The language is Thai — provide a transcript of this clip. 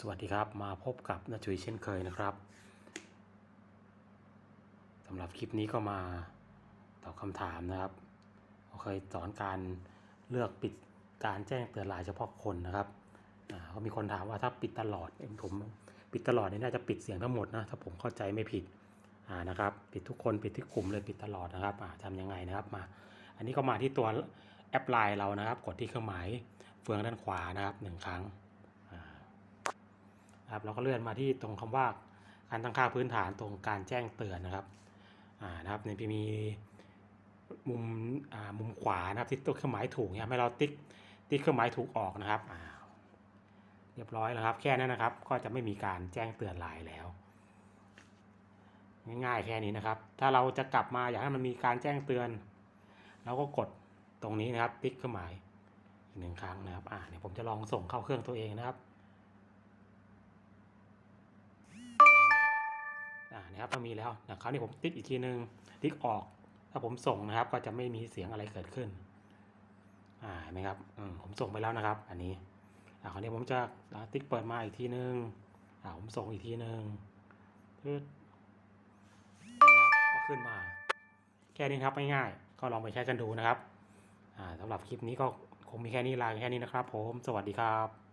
สวัสดีครับมาพบกับนาจุยเช่นเคยนะครับสำหรับคลิปนี้ก็มาตอบคำถามนะครับเคยสอนการเลือกปิดการแจ้งเตือนรายเฉพาะคนนะครับอ่ามีคนถามว่าถ้าปิดตลอดผมปิดตลอดนี่น่าจะปิดเสียงทั้งหมดนะถ้าผมเข้าใจไม่ผิดนะครับ ปิดทุกคนปิดที่กลุ่มเลยปิดตลอดนะครับทำยังไงนะครับมา อันนี้ก็มาที่ตัวแอปไลน์เรานะครับ กดที่เครื่องหมายเฟืองด้านขวานะครับหนึ่งครั้ง นะครับเราก็เลื่อนมาที่ตรงคำว่าการตั้งค่าพื้นฐานตรงการแจ้งเตือนนะครับอ่านะครับในมีมุมอ่ามุมขวานะครับที่ตัวเครื่องหมายถูกเนี่ยให้เราติ๊กติ๊กเครื่องหมายถูกออกนะครับอ่าเรียบร้อยแล้วครับ แค่นั้นนะครับ ก็จะไม่มีการแจ้งเตือนลน์แล้ว ง่ายๆแค่นี้นะครับ ถ้าเราจะกลับมาอยากให้มันมีการแจ้งเตือนเราก็กดตรงนี้นะครับ ติ๊กเครื่องหมายอีกหนึ่งครั้งนะครับอ่าเดี๋ยวผมจะลองส่งเข้าเครื่องตัวเองนะครับ นะครับก็มีแล้วนะคราวนี้ผมติ๊กอีกทีนึงติ๊กออก ถ้าผมส่งนะครับ ก็จะไม่มีเสียงอะไรเกิดขึ้นอ่าเห็นไหมครับอืมผมส่งไปแล้วนะครับ อันนี้อ่าคราวนี้ผมจะติ๊กเปิดมาอีกทีนึงอ่าผมส่งอีกทีนึงปึ๊ดก็ขึ้นมา แค่นี้ครับง่ายๆก็ลองไปใช้กันดูนะครับอ่าสำหรับคลิปนี้ก็คงมีแค่นี้ลาแค่นี้นะครับ ผมสวัสดีครับ